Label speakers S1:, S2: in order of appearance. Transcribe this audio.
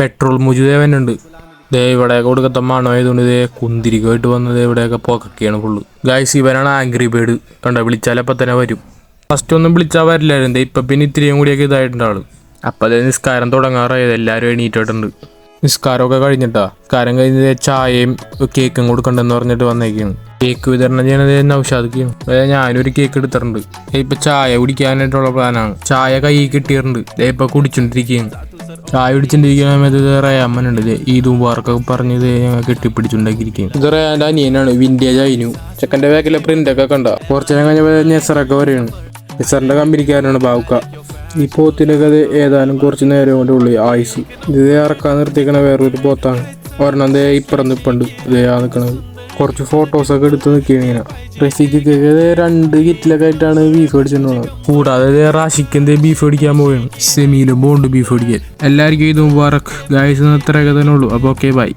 S1: Petrol മുജുദേവനുണ്ട്. ദേ ഇവിടെയൊക്കെ കൊടുക്കത്ത മണമായതുകൊണ്ട് ഇതേ കുന്തിരിക്കായിട്ട് വന്നത് ഇവിടെയൊക്കെ പോക്കൊക്കെയാണ് ഫുള്ള്. ഗായ്സ് ഇവരാണ് ആംഗ്രി ബേഡ് കണ്ട വിളിച്ചാലപ്പം തന്നെ വരും. ഫസ്റ്റ് ഒന്നും വിളിച്ചാൽ വരില്ലായിരുന്നു. ദേ ഇപ്പം പിന്നെ ഇത്രയും കൂടിയൊക്കെ ഇതായിട്ടുണ്ട് ആൾ. അപ്പം അതേ നിസ്കാരം തുടങ്ങാറായത് എല്ലാവരും എണീറ്റിട്ടുണ്ട്. നിസ്കാരമൊക്കെ കഴിഞ്ഞിട്ടാ? നിസ്കാരം കഴിഞ്ഞ് ദേ ചായയും കേക്കും കൊടുക്കണ്ടെന്ന് പറഞ്ഞിട്ട് വന്നേക്കാണ്. കേക്ക് വിതരണം ചെയ്യണത് നൗഷാദിക്കും. അതായത് ഞാനൊരു കേക്ക് എടുത്തിട്ടുണ്ട്. ഇപ്പൊ ചായ കുടിക്കാനായിട്ടുള്ള പ്ലാനാണ് ചായ കൈ കിട്ടിയിട്ടുണ്ട്. ഇപ്പൊ കുടിച്ചോണ്ടിരിക്കുകയാണ്. ചായ കുടിച്ചോണ്ടിരിക്കുന്ന സമയത്ത് ഇത് അമ്മനുണ്ട്. ദേ ഈ ദുബാർക്കൊക്കെ പറഞ്ഞത് ഞങ്ങൾ കെട്ടിപ്പിടിച്ചുണ്ടാക്കിയിരിക്കും ഇത് എന്റെ അനിയനാണ്. വിന്റേജ് അയിനു ചെക്കന്റെ ബാക്കിലെ പ്രിന്റ് ഒക്കെ കണ്ട? കുറച്ച് നേരം കഴിഞ്ഞപ്പോൾ നെസറൊക്കെ വരെയാണ്. നെസറിന്റെ കമ്പനിക്കാരനാണ് ബാവുക്ക ഈ പോത്തിനൊക്കെ അത് ഏതാനും കുറച്ച് നേരം കൊണ്ട് ഉള്ളി ആയുസ്. ഇത് ഇറക്കാൻ നിർത്തിക്കണ വേറൊരു പോത്താണ്. ഒരെണ്ണം ദേ ഇപ്പുറം നിപ്പുണ്ട്. ഇതേ ആ നിൽക്കണത് കുറച്ച് ഫോട്ടോസൊക്കെ എടുത്ത് നിൽക്കുകയാണ് ഇങ്ങനെ. റസിക്കൊക്കെ രണ്ട് കിറ്റിലൊക്കെ ആയിട്ടാണ് ബീഫ് അടിച്ചിട്ടുള്ളത് കൂടാതെ ദേ റാഷിക്ക് എന്തേ ബീഫ് അടിക്കാൻ പോവുകയാണ്. സെമിയിലും ബോണ്ട് ബീഫ് അടിക്കാൻ. എല്ലാവർക്കും ഇത് മുബാറക്. ഗായ്സ് ഇത്രയൊക്കെ തന്നെ ഉള്ളൂ. അപ്പോൾ ഓക്കെ ബൈ